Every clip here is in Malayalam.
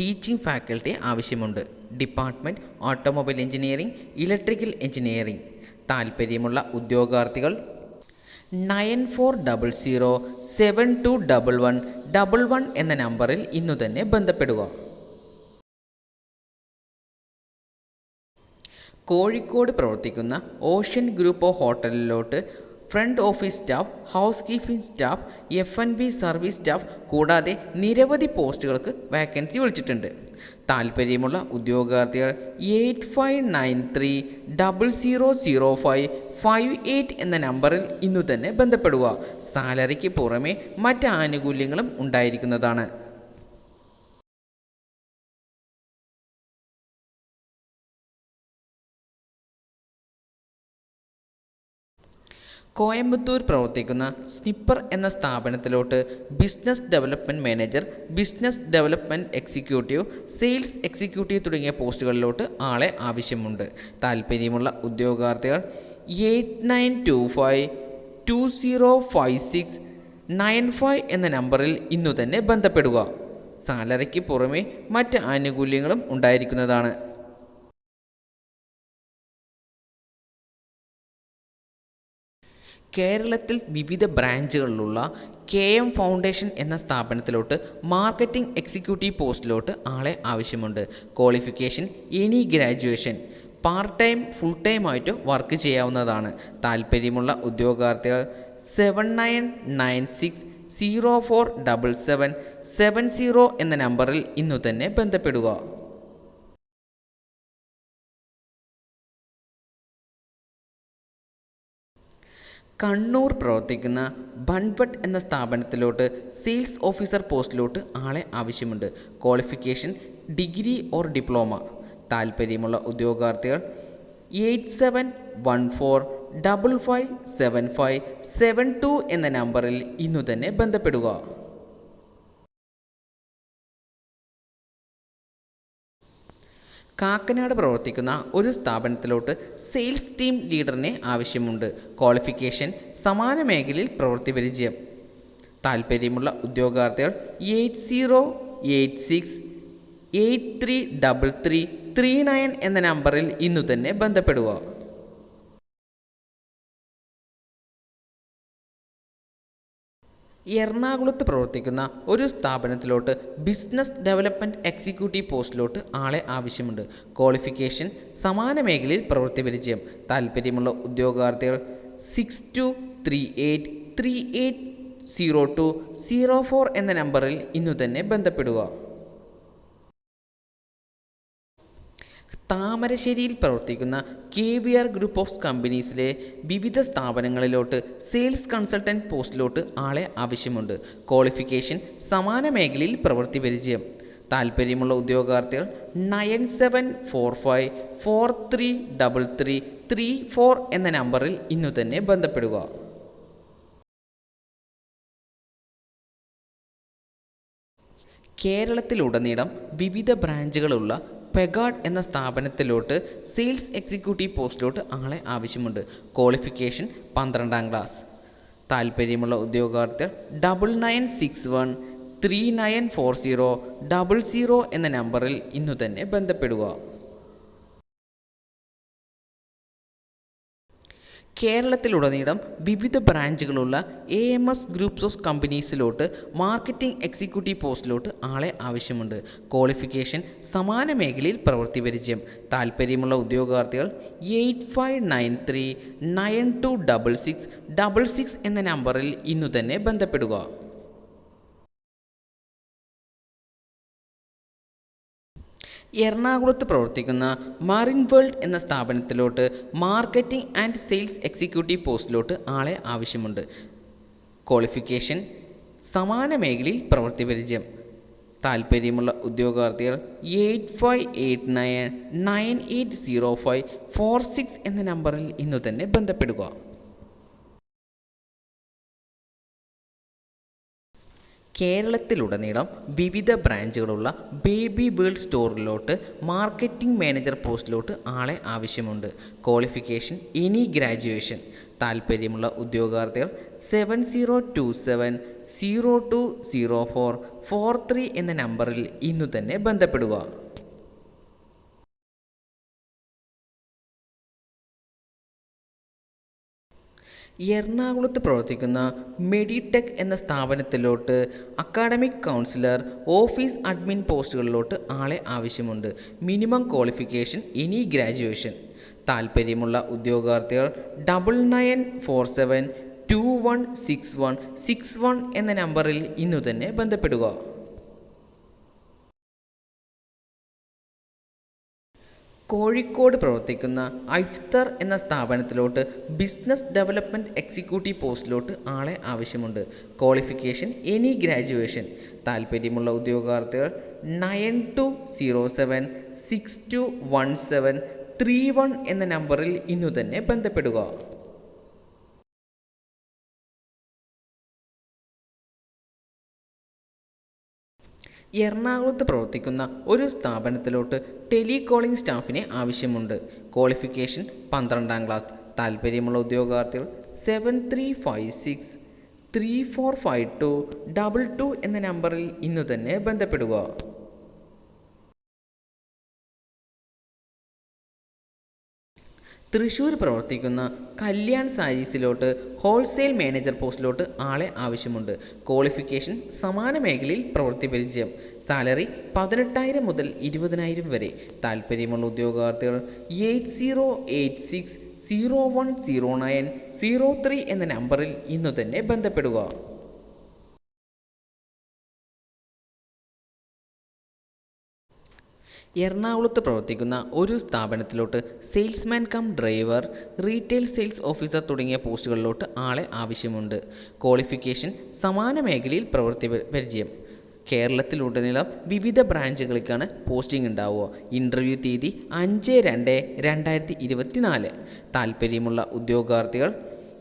ടീച്ചിംഗ് ഫാക്കൽറ്റി ആവശ്യമുണ്ട്. Department automobile engineering electrical engineering താൽപ്പര്യമുള്ള ഉദ്യോഗാർത്ഥികൾ nine four double zero seven two double one double one എന്ന നമ്പറിൽ ഇന്നു തന്നെ ബന്ധപ്പെടുക. കോഴിക്കോട് പ്രവർത്തിക്കുന്ന ocean group of ഹോട്ടലിലോട്ട് front office staff housekeeping staff F N B service staff കൂടാതെ നിരവധി പോസ്റ്റുകൾക്ക് വാക്കൻസി വിളിച്ചിട്ടുണ്ട്. താൽപ്പര്യമുള്ള ഉദ്യോഗാർത്ഥികൾ eight five nine three double zero zero five five eight എന്ന നമ്പറിൽ ഇന്നു തന്നെ ബന്ധപ്പെടുക. സാലറിക്ക് പുറമെ മറ്റ് ആനുകൂല്യങ്ങളും ഉണ്ടായിരിക്കുന്നതാണ്. കോയമ്പത്തൂർ പ്രവർത്തിക്കുന്ന സ്നിപ്പർ എന്ന സ്ഥാപനത്തിലോട്ട് business development manager business development executive sales executive തുടങ്ങിയ പോസ്റ്റുകളിലോട്ട് ആളെ ആവശ്യമുണ്ട്. താല്പര്യമുള്ള ഉദ്യോഗാർത്ഥികൾ eight nine two five two zero five six nine five എന്ന നമ്പറിൽ ഇന്നു തന്നെ ബന്ധപ്പെടുക. സാലറിക്ക് പുറമെ മറ്റ് ആനുകൂല്യങ്ങളും ഉണ്ടായിരിക്കുന്നതാണ്. കേരളത്തിൽ വിവിധ ബ്രാഞ്ചുകളിലുള്ള കെ എം ഫൗണ്ടേഷൻ എന്ന സ്ഥാപനത്തിലോട്ട് മാർക്കറ്റിംഗ് എക്സിക്യൂട്ടീവ് പോസ്റ്റിലോട്ട് ആളെ ആവശ്യമുണ്ട്. Qualification any graduation part time full time ആയിട്ട് വർക്ക് ചെയ്യാവുന്നതാണ്. താല്പര്യമുള്ള ഉദ്യോഗാർത്ഥികൾ seven nine nine six zero four double seven seven zero എന്ന നമ്പറിൽ ഇന്നു തന്നെ ബന്ധപ്പെടുക. കണ്ണൂർ പ്രവർത്തിക്കുന്ന ബൺബട്ട് എന്ന സ്ഥാപനത്തിലോട്ട് സെയിൽസ് ഓഫീസർ പോസ്റ്റിലോട്ട് ആളെ ആവശ്യമുണ്ട്. Qualification degree or diploma. താൽപ്പര്യമുള്ള ഉദ്യോഗാർത്ഥികൾ eight seven one four double five seven five seven two എന്ന നമ്പറിൽ ഇന്നു തന്നെ ബന്ധപ്പെടുക. കാക്കനാട് പ്രവർത്തിക്കുന്ന ഒരു സ്ഥാപനത്തിലോട്ട് സെയിൽസ് ടീം ലീഡറിനെ ആവശ്യമുണ്ട്. ക്വാളിഫിക്കേഷൻ സമാന മേഖലയിൽ പ്രവൃത്തി പരിചയം. താൽപ്പര്യമുള്ള ഉദ്യോഗാർത്ഥികൾ eight zero eight six eight three double three three nine എന്ന നമ്പറിൽ ഇന്നു തന്നെ ബന്ധപ്പെടുക. എറണാകുളത്ത് പ്രവർത്തിക്കുന്ന ഒരു സ്ഥാപനത്തിലോട്ട് ബിസിനസ് ഡെവലപ്മെന്റ് എക്സിക്യൂട്ടീവ് പോസ്റ്റിലോട്ട് ആളെ ആവശ്യമുണ്ട്. ക്വാളിഫിക്കേഷൻ സമാന മേഖലയിൽ പ്രവൃത്തി പരിചയം. താല്പര്യമുള്ള ഉദ്യോഗാർത്ഥികൾ six two three eight three eight zero two zero four എന്ന നമ്പറിൽ ഇന്നു തന്നെ ബന്ധപ്പെടുക. താമരശ്ശേരിയിൽ പ്രവർത്തിക്കുന്ന K V R group of കമ്പനീസിലെ വിവിധ സ്ഥാപനങ്ങളിലോട്ട് സെയിൽസ് കൺസൾട്ടന്റ് പോസ്റ്റിലോട്ട് ആളെ ആവശ്യമുണ്ട്. ക്വാളിഫിക്കേഷൻ സമാന മേഖലയിൽ പ്രവൃത്തി പരിചയം. താല്പര്യമുള്ള ഉദ്യോഗാർത്ഥികൾ nine seven four five four three double three three four എന്ന നമ്പറിൽ ഇന്നു തന്നെ ബന്ധപ്പെടുക. കേരളത്തിലുടനീളം വിവിധ ബ്രാഞ്ചുകളുള്ള പെഗാഡ് എന്ന സ്ഥാപനത്തിലോട്ട് സെയിൽസ് എക്സിക്യൂട്ടീവ് പോസ്റ്റിലോട്ട് ആളെ ആവശ്യമുണ്ട്. ക്വാളിഫിക്കേഷൻ പന്ത്രണ്ടാം ക്ലാസ്. താല്പര്യമുള്ള ഉദ്യോഗാർത്ഥികൾ double nine six one three nine four zero double zero എന്ന നമ്പറിൽ ഇന്നു തന്നെ ബന്ധപ്പെടുക. കേരളത്തിലുടനീളം വിവിധ ബ്രാഞ്ചുകളുള്ള A M S groups of കമ്പനീസിലോട്ട് marketing executive പോസ്റ്റിലോട്ട് ആളെ ആവശ്യമുണ്ട്. ക്വാളിഫിക്കേഷൻ സമാന മേഖലയിൽ പ്രവൃത്തി പരിചയം താല്പര്യമുള്ള ഉദ്യോഗാർത്ഥികൾ eight five nine three nine two double six double six എന്ന നമ്പറിൽ ഇന്നു തന്നെ ബന്ധപ്പെടുക. എറണാകുളത്ത് പ്രവർത്തിക്കുന്ന മറിൻ വേൾഡ് എന്ന സ്ഥാപനത്തിലോട്ട് മാർക്കറ്റിംഗ് ആൻഡ് സെയിൽസ് എക്സിക്യൂട്ടീവ് പോസ്റ്റിലോട്ട് ആളെ ആവശ്യമുണ്ട്. ക്വാളിഫിക്കേഷൻ സമാന മേഖലയിൽ പ്രവൃത്തി പരിചയം. താൽപ്പര്യമുള്ള ഉദ്യോഗാർത്ഥികൾ eight five eight nine nine eight zero five four six എന്ന നമ്പറിൽ ഇന്നു തന്നെ ബന്ധപ്പെടുക. കേരളത്തിലുടനീളം വിവിധ ബ്രാഞ്ചുകളുള്ള ബേബി വേൾഡ് സ്റ്റോറിലോട്ട് മാർക്കറ്റിംഗ് മാനേജർ പോസ്റ്റിലോട്ട് ആളെ ആവശ്യമുണ്ട്. ക്വാളിഫിക്കേഷൻ എനി ഗ്രാജുവേഷൻ താൽപ്പര്യമുള്ള ഉദ്യോഗാർത്ഥികൾ seven zero two seven zero two zero four four three എന്ന നമ്പറിൽ ഇന്നു തന്നെ ബന്ധപ്പെടുക. എറണാകുളത്ത് പ്രവർത്തിക്കുന്ന മെഡിടെക് എന്ന സ്ഥാപനത്തിലോട്ട് അക്കാഡമിക് കൗൺസിലർ ഓഫീസ് അഡ്മിൻ പോസ്റ്റുകളിലോട്ട് ആളെ ആവശ്യമുണ്ട്. Minimum qualification any graduation. താൽപ്പര്യമുള്ള ഉദ്യോഗാർത്ഥികൾ double nine four seven two one six one six one എന്ന നമ്പറിൽ ഇന്നു തന്നെ ബന്ധപ്പെടുക. കോഴിക്കോട് പ്രവർത്തിക്കുന്ന ഐഫ്തർ എന്ന സ്ഥാപനത്തിലോട്ട് ബിസിനസ് ഡെവലപ്മെന്റ് എക്സിക്യൂട്ടീവ് പോസ്റ്റിലോട്ട് ആളെ ആവശ്യമുണ്ട്. Qualification any graduation. താല്പര്യമുള്ള ഉദ്യോഗാർത്ഥികൾ nine two zero seven six two one seven three one എന്ന നമ്പറിൽ ഇന്നു തന്നെ ബന്ധപ്പെടുക. എറണാകുളത്ത് പ്രവർത്തിക്കുന്ന ഒരു സ്ഥാപനത്തിലോട്ട് ടെലികോളിംഗ് സ്റ്റാഫിനെ ആവശ്യമുണ്ട്. ക്വാളിഫിക്കേഷൻ പന്ത്രണ്ടാം ക്ലാസ്. താല്പര്യമുള്ള ഉദ്യോഗാർത്ഥികൾ seven three five six three four five two double two എന്ന നമ്പറിൽ ഇന്നു തന്നെ ബന്ധപ്പെടുക. തൃശ്ശൂർ പ്രവർത്തിക്കുന്ന കല്യാൺ സാരീസിലോട്ട് ഹോൾസെയിൽ മാനേജർ പോസ്റ്റിലോട്ട് ആളെ ആവശ്യമുണ്ട്. ക്വാളിഫിക്കേഷൻ സമാന മേഖലയിൽ പ്രവൃത്തി പരിചയം. സാലറി പതിനെട്ടായിരം മുതൽ ഇരുപതിനായിരം വരെ. താല്പര്യമുള്ള ഉദ്യോഗാർത്ഥികൾ eight zero eight six zero one zero nine zero three എന്ന നമ്പറിൽ ഇന്നു തന്നെ ബന്ധപ്പെടുക. എറണാകുളത്ത് പ്രവർത്തിക്കുന്ന ഒരു സ്ഥാപനത്തിലോട്ട് salesman cum driver retail sales officer തുടങ്ങിയ പോസ്റ്റുകളിലോട്ട് ആളെ ആവശ്യമുണ്ട്. ക്വാളിഫിക്കേഷൻ സമാന മേഖലയിൽ പ്രവൃത്തി പ- പരിചയം. കേരളത്തിലുടനീളം വിവിധ ബ്രാഞ്ചുകൾക്കാണ് പോസ്റ്റിംഗ് ഉണ്ടാവുക. ഇന്റർവ്യൂ തീയതി അഞ്ച് രണ്ട് രണ്ടായിരത്തി ഇരുപത്തി നാല് താൽപ്പര്യമുള്ള ഉദ്യോഗാർത്ഥികൾ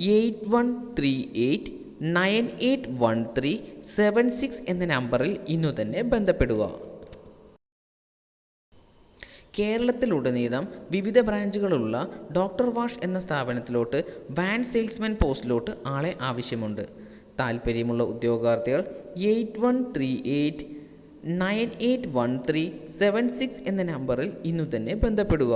eight one three eight nine eight one three seven six എന്ന നമ്പറിൽ ഇന്നു തന്നെ ബന്ധപ്പെടുക. കേരളത്തിലുടനീളം വിവിധ ബ്രാഞ്ചുകളുള്ള ഡോക്ടർ വാഷ് എന്ന സ്ഥാപനത്തിലോട്ട് വാൻ സെയിൽസ്മാൻ പോസ്റ്റിലോട്ട് ആളെ ആവശ്യമുണ്ട്. താൽപ്പര്യമുള്ള ഉദ്യോഗാർത്ഥികൾ eight one three eight nine eight one three seven six എന്ന നമ്പറിൽ ഇന്നു തന്നെ ബന്ധപ്പെടുക